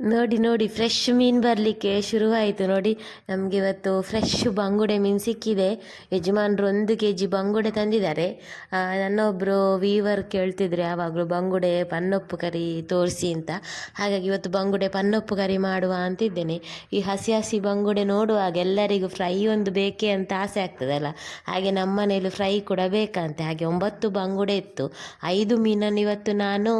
ನೋಡಿ ನೋಡಿ ಫ್ರೆಶ್ ಮೀನು ಬರಲಿಕ್ಕೆ ಶುರುವಾಯಿತು. ನೋಡಿ, ನಮಗೆ ಇವತ್ತು ಫ್ರೆಶ್ ಬಂಗುಡೆ ಮೀನು ಸಿಕ್ಕಿದೆ. ಯಜಮಾನರು ಒಂದು ಕೆ ಜಿ ಬಂಗುಡೆ ತಂದಿದ್ದಾರೆ. ನನ್ನೊಬ್ಬರು ವೀವರ್ ಕೇಳ್ತಿದ್ರು, ಯಾವಾಗಲೂ ಬಂಗುಡೆ ಪನ್ನೊಪ್ಪು ಕರಿ ತೋರಿಸಿ ಅಂತ. ಹಾಗಾಗಿ ಇವತ್ತು ಬಂಗುಡೆ ಪನ್ನೊಪ್ಪು ಕರಿ ಮಾಡುವ ಅಂತಿದ್ದೇನೆ. ಈ ಹಸಿ ಹಸಿ ಬಂಗುಡೆ ನೋಡುವಾಗ ಎಲ್ಲರಿಗೂ ಫ್ರೈ ಒಂದು ಬೇಕೇ ಅಂತ ಆಸೆ ಆಗ್ತದಲ್ಲ? ಹಾಗೆ ನಮ್ಮ ಮನೇಲಿ ಫ್ರೈ ಕೂಡ ಬೇಕಂತೆ. ಹಾಗೆ ಒಂಬತ್ತು ಬಂಗುಡೆ ಇತ್ತು. ಐದು ಮೀನನ್ನು ಇವತ್ತು ನಾನು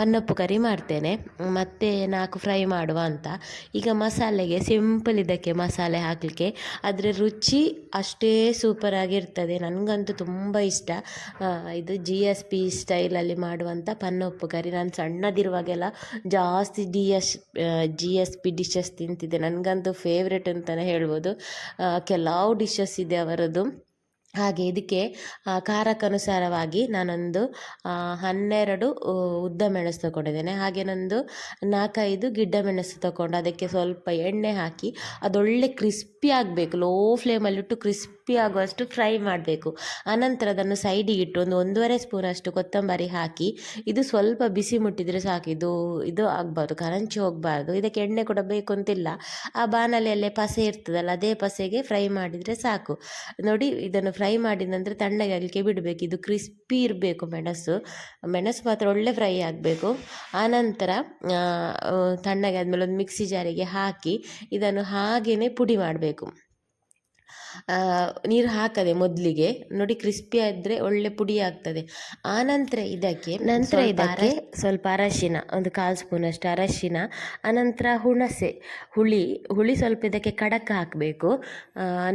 ಪನ್ನೊಪ್ಪು ಕರಿ ಮಾಡ್ತೇನೆ. ಮತ್ತು ನಾಲ್ಕು ಫ್ರೈ ಮಾಡುವ ಅಂತ. ಈಗ ಮಸಾಲೆಗೆ ಸಿಂಪಲ್ ಇದಕ್ಕೆ ಮಸಾಲೆ ಹಾಕಲಿಕ್ಕೆ ಅದರ ರುಚಿ ಅಷ್ಟೇ ಸೂಪರ್ ಆಗಿರ್ತದೆ. ನನಗಂತೂ ತುಂಬ ಇಷ್ಟ. ಇದು ಜಿ ಎಸ್ ಪಿ ಸ್ಟೈಲಲ್ಲಿ ಮಾಡುವಂಥ ಪನ್ನೊಪ್ಪು ಕರಿ. ನಾನು ಸಣ್ಣದಿರುವಾಗೆಲ್ಲ ಜಾಸ್ತಿ D S G S P dishes ತಿಂತಿದ್ದೆ. ನನಗಂತೂ ಫೇವ್ರೆಟ್ ಅಂತಲೇ ಹೇಳ್ಬೋದು. ಕೆಲವು ಡಿಶಸ್ ಇದೆ ಅವರದ್ದು. ಹಾಗೆ ಇದಕ್ಕೆ ಕಾರಕ್ಕನುಸಾರವಾಗಿ ನಾನೊಂದು ಹನ್ನೆರಡು ಉದ್ದ ಮೆಣಸು ತಗೊಂಡಿದ್ದೇನೆ. ಹಾಗೆ ನಂದು ನಾಲ್ಕೈದು ಗಿಡ್ಡ ಮೆಣಸು ತಗೊಂಡು ಅದಕ್ಕೆ ಸ್ವಲ್ಪ ಎಣ್ಣೆ ಹಾಕಿ ಅದೊಳ್ಳೆ ಕ್ರಿಸ್ಪಿ ಆಗಬೇಕು. ಲೋ ಫ್ಲೇಮಲ್ಲಿಟ್ಟು ಕ್ರಿಸ್ಪಿ ಆಗುವಷ್ಟು ಫ್ರೈ ಮಾಡಬೇಕು. ಆನಂತರ ಅದನ್ನು ಸೈಡಿಗೆ ಇಟ್ಟು ಒಂದು ಒಂದೂವರೆ ಸ್ಪೂನಷ್ಟು ಕೊತ್ತಂಬರಿ ಹಾಕಿ, ಇದು ಸ್ವಲ್ಪ ಬಿಸಿ ಮುಟ್ಟಿದರೆ ಸಾಕು. ಇದು ಇದು ಆಗಬಾರ್ದು, ಕರಂಚಿ ಹೋಗಬಾರ್ದು. ಇದಕ್ಕೆ ಎಣ್ಣೆ ಕೂಡ ಬೇಕು ಅಂತಿಲ್ಲ. ಆ ಬಾಣಲೆಯಲ್ಲೇ ಪಸೆ ಇರ್ತದಲ್ಲ, ಅದೇ ಪಸೆಗೆ ಫ್ರೈ ಮಾಡಿದರೆ ಸಾಕು. ನೋಡಿ, ಇದನ್ನು ಫ್ರೈ ಮಾಡಿದ ನಂತರ ತಣ್ಣಗೆ ಆಗಲಿಕ್ಕೆ ಬಿಡಬೇಕು. ಇದು ಕ್ರಿಸ್ಪಿ ಇರಬೇಕು ಮೆಣಸು. ಮೆಣಸು ಮಾತ್ರ ಒಳ್ಳೆ ಫ್ರೈ ಆಗಬೇಕು. ಆನಂತರ ತಣ್ಣಗೆ ಆದಮೇಲೆ ಒಂದು ಮಿಕ್ಸಿ ಜಾರಿಗೆ ಹಾಕಿ, ಇದನ್ನು ಹಾಗೆಯೇ ಪುಡಿ ಮಾಡಬೇಕು. ನೀರು ಹಾಕದೆ ಮೊದಲಿಗೆ ನೋಡಿ ಕ್ರಿಸ್ಪಿ ಆದರೆ ಒಳ್ಳೆ ಪುಡಿ ಆಗ್ತದೆ. ಆನಂತರ ಇದಕ್ಕೆ ನಂತರ ಇದಕ್ಕೆ ಸ್ವಲ್ಪ ಅರಶಿನ ಒಂದು ಕಾಲು ಸ್ಪೂನಷ್ಟು ಅರಶಿನ ಆನಂತರ ಹುಣಸೆ ಹುಳಿ ಹುಳಿ ಸ್ವಲ್ಪ ಇದಕ್ಕೆ ಕಡಕ ಹಾಕಬೇಕು.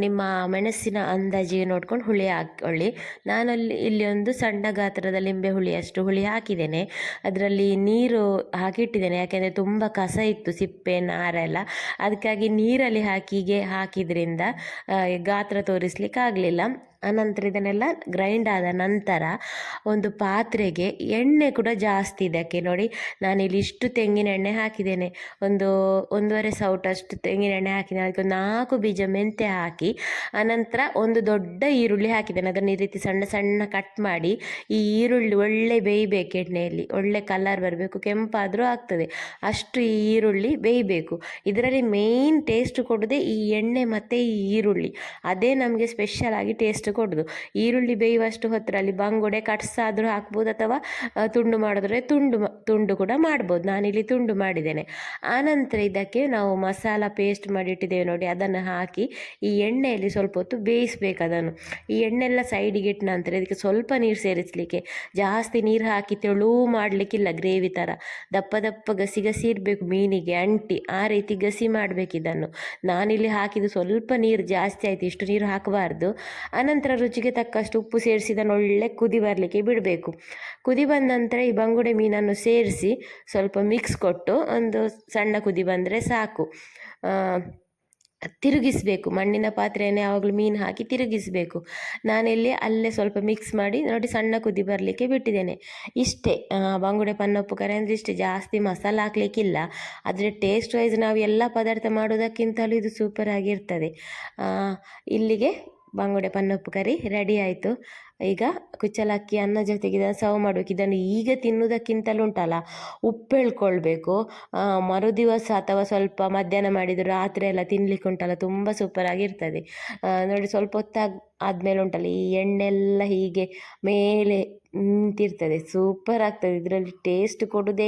ನಿಮ್ಮ ಮೆಣಸಿನ ಅಂದಾಜಿಗೆ ನೋಡ್ಕೊಂಡು ಹುಳಿ ಹಾಕ್ಕೊಳ್ಳಿ ನಾನಲ್ಲಿ ಇಲ್ಲಿ ಒಂದು ಸಣ್ಣ ಗಾತ್ರದ ಲಿಂಬೆ ಹುಳಿ ಅಷ್ಟು ಹುಳಿ ಹಾಕಿದ್ದೇನೆ. ಅದರಲ್ಲಿ ನೀರು ಹಾಕಿಟ್ಟಿದ್ದೇನೆ ಯಾಕೆಂದರೆ ತುಂಬ ಕಸ ಇತ್ತು ಸಿಪ್ಪೆ ನಾರೆಲ್ಲ ಅದಕ್ಕಾಗಿ ನೀರಲ್ಲಿ ಹಾಕಿಗೆ ಹಾಕಿದ್ರಿಂದ ಗಾತ್ರ ತೋರಿಸ್ಲಿಕ್ಕೆ ಆಗಲಿಲ್ಲ ಅನಂತರ ಇದನ್ನೆಲ್ಲ ಗ್ರೈಂಡ್ ಆದ ನಂತರ ಒಂದು ಪಾತ್ರೆಗೆ ಎಣ್ಣೆ ಕೂಡ ಜಾಸ್ತಿ ಇದಕ್ಕೆ ನೋಡಿ, ನಾನಿಲ್ಲಿ ಇಷ್ಟು ತೆಂಗಿನ ಎಣ್ಣೆ ಹಾಕಿದ್ದೇನೆ. ಒಂದು ಒಂದೂವರೆ ಸೌಟಷ್ಟು ತೆಂಗಿನ ಎಣ್ಣೆ ಹಾಕಿದ್ದೇನೆ. ಅದಕ್ಕೆ ನಾಲ್ಕು ಬೀಜ ಮೆಂತೆ ಹಾಕಿ ಆನಂತರ ಒಂದು ದೊಡ್ಡ ಈರುಳ್ಳಿ ಹಾಕಿದ್ದೇನೆ. ಅದನ್ನು ಈ ರೀತಿ ಸಣ್ಣ ಸಣ್ಣ ಕಟ್ ಮಾಡಿ, ಈ ಈರುಳ್ಳಿ ಒಳ್ಳೆ ಬೇಯಬೇಕು ಎಣ್ಣೆಯಲ್ಲಿ. ಒಳ್ಳೆ ಕಲರ್ ಬರಬೇಕು. ಕೆಂಪಾದರೂ ಆಗ್ತದೆ. ಅಷ್ಟು ಈ ಈರುಳ್ಳಿ ಬೇಯಬೇಕು. ಇದರಲ್ಲಿ ಮೇಯ್ನ್ ಟೇಸ್ಟ್ ಕೊಡೋದೇ ಈ ಎಣ್ಣೆ ಮತ್ತು ಈ ಈರುಳ್ಳಿ. ಅದೇ ನಮಗೆ ಸ್ಪೆಷಲ್ ಆಗಿ ಟೇಸ್ಟ್ ಕೊಡೋದು. ಈರುಳ್ಳಿ ಬೇಯುವಷ್ಟು ಹೊತ್ತರಲ್ಲಿ ಬಂಗುಡೆ ಕಟ್ಸಾದರೂ ಹಾಕ್ಬೋದು ಅಥವಾ ತುಂಡು ಮಾಡಿದ್ರೆ ತುಂಡು ತುಂಡು ಕೂಡ ಮಾಡ್ಬೋದು. ನಾನಿಲ್ಲಿ ತುಂಡು ಮಾಡಿದ್ದೇನೆ. ಆನಂತರ ಇದಕ್ಕೆ ನಾವು ಮಸಾಲ ಪೇಸ್ಟ್ ಮಾಡಿ ಇಟ್ಟಿದ್ದೇವೆ ನೋಡಿ, ಅದನ್ನು ಹಾಕಿ ಈ ಎಣ್ಣೆಯಲ್ಲಿ ಸ್ವಲ್ಪ ಹೊತ್ತು ಬೇಯಿಸ್ಬೇಕು ಅದನ್ನು. ಈ ಎಣ್ಣೆಲ್ಲ ಸೈಡಿಗೆ ಇಟ್ಟ ನಂತರ ಇದಕ್ಕೆ ಸ್ವಲ್ಪ ನೀರು ಸೇರಿಸಲಿಕ್ಕೆ. ಜಾಸ್ತಿ ನೀರು ಹಾಕಿ ತೆಳು ಮಾಡಲಿಕ್ಕಿಲ್ಲ ಗ್ರೇವಿ ಥರ ದಪ್ಪ ದಪ್ಪ ಗಸಿ ಗಸಿ ಇರಬೇಕು ಮೀನಿಗೆ, ಅಂಟಿ, ಆ ರೀತಿ ಗಸಿ ಮಾಡಬೇಕು ಇದನ್ನು. ನಾನಿಲ್ಲಿ ಹಾಕಿದ್ದು ಸ್ವಲ್ಪ ನೀರು ಜಾಸ್ತಿ ಆಯಿತು, ಇಷ್ಟು ನೀರು ಹಾಕಬಾರ್ದು. ಅನಂತರ ರುಚಿಗೆ ತಕ್ಕಷ್ಟು ಉಪ್ಪು ಸೇರಿಸಿದನ್ನು ಒಳ್ಳೆ ಕುದಿ ಬರಲಿಕ್ಕೆ ಬಿಡಬೇಕು. ಕುದಿ ಬಂದ ನಂತರ ಈ ಬಂಗುಡೆ ಮೀನನ್ನು ಸೇರಿಸಿ ಸ್ವಲ್ಪ ಮಿಕ್ಸ್ ಕೊಟ್ಟು ಒಂದು ಸಣ್ಣ ಕುದಿ ಬಂದರೆ ಸಾಕು. ತಿರುಗಿಸಬೇಕು. ಮಣ್ಣಿನ ಪಾತ್ರೆಯನ್ನೇ ಯಾವಾಗಲೂ ಮೀನು ಹಾಕಿ ತಿರುಗಿಸಬೇಕು. ನಾನಿಲ್ಲಿ ಅಲ್ಲೇ ಸ್ವಲ್ಪ ಮಿಕ್ಸ್ ಮಾಡಿ ನೋಡಿ ಸಣ್ಣ ಕುದಿ ಬರಲಿಕ್ಕೆ ಬಿಟ್ಟಿದ್ದೇನೆ. ಇಷ್ಟೇ ಬಂಗುಡೆ ಪನ್ನಪ್ಪು ಕರೆ ಅಂದರೆ ಇಷ್ಟೇ. ಜಾಸ್ತಿ ಮಸಾಲ ಹಾಕಲಿಕ್ಕಿಲ್ಲ. ಆದರೆ ಟೇಸ್ಟ್ ವೈಸ್ ನಾವು ಎಲ್ಲ ಪದಾರ್ಥ ಮಾಡೋದಕ್ಕಿಂತಲೂ ಇದು ಸೂಪರ್ ಆ, ಇಲ್ಲಿಗೆ ಬಂಗುಡೆ ಪನ್ನಪ್ಪು ಕರಿ ರೆಡಿ ಆಯಿತು. ಈಗ ಕುಚ್ಚಲಕ್ಕಿ, ಅನ್ನ ಜೊತೆಗೆ ಇದನ್ನು ಸರ್ವ್ ಮಾಡಬೇಕು. ಇದನ್ನು ಈಗ ತಿನ್ನುವುದಕ್ಕಿಂತಲೂ ಉಂಟಲ್ಲ, ಉಪ್ಪು ಹೇಳ್ಕೊಳ್ಬೇಕು. ಮರುದಿವಸ ಅಥವಾ ಸ್ವಲ್ಪ ಮಧ್ಯಾಹ್ನ ಮಾಡಿದ್ರು ರಾತ್ರಿ ಎಲ್ಲ ತಿನ್ನಲಿಕ್ಕೆ ಉಂಟಲ್ಲ, ತುಂಬ ಸೂಪರ್ ಆಗಿರ್ತದೆ ನೋಡಿ ಸ್ವಲ್ಪ ಹೊತ್ತಾಗ ಆದಮೇಲೆ ಉಂಟಲ್ಲ, ಈ ಎಣ್ಣೆಲ್ಲ ಹೀಗೆ ಮೇಲೆ ನಿಂತಿರ್ತದೆ. ಸೂಪರ್ ಆಗ್ತದೆ. ಇದರಲ್ಲಿ ಟೇಸ್ಟ್ ಕೊಡೋದೇ